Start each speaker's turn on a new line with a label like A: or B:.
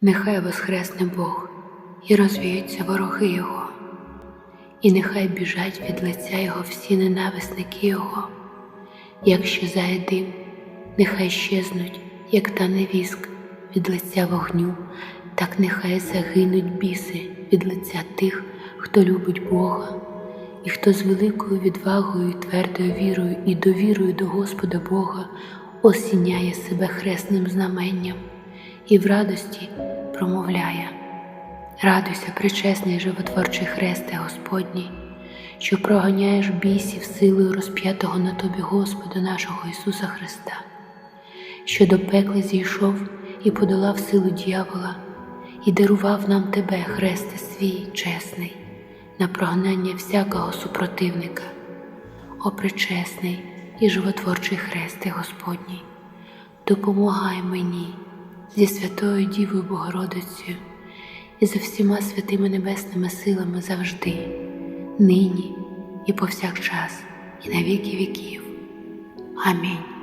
A: Нехай воскресне Бог і розвіються вороги Його, і нехай біжать від лиця Його всі ненависники Його, як щезає дим, нехай щезнуть, як тане віск від лиця вогню, так нехай загинуть біси від лиця тих, хто любить Бога, і хто з великою відвагою, твердою вірою і довірою до Господа Бога осіняє себе хресним знаменням. І в радості промовляє. Радуйся, причесний животворчий хресте Господній, що проганяєш бісів силою розп'ятого на тобі Господа нашого Ісуса Христа, що до пекла зійшов і подолав силу дьявола, і дарував нам тебе, хресте свій чесний, на прогнання всякого супротивника, о причесний і животворчий хресте Господній, допомагай мені зі Святою Дівою Богородицею і за всіма святими небесними силами завжди, нині і повсякчас, і на віки віків. Амінь.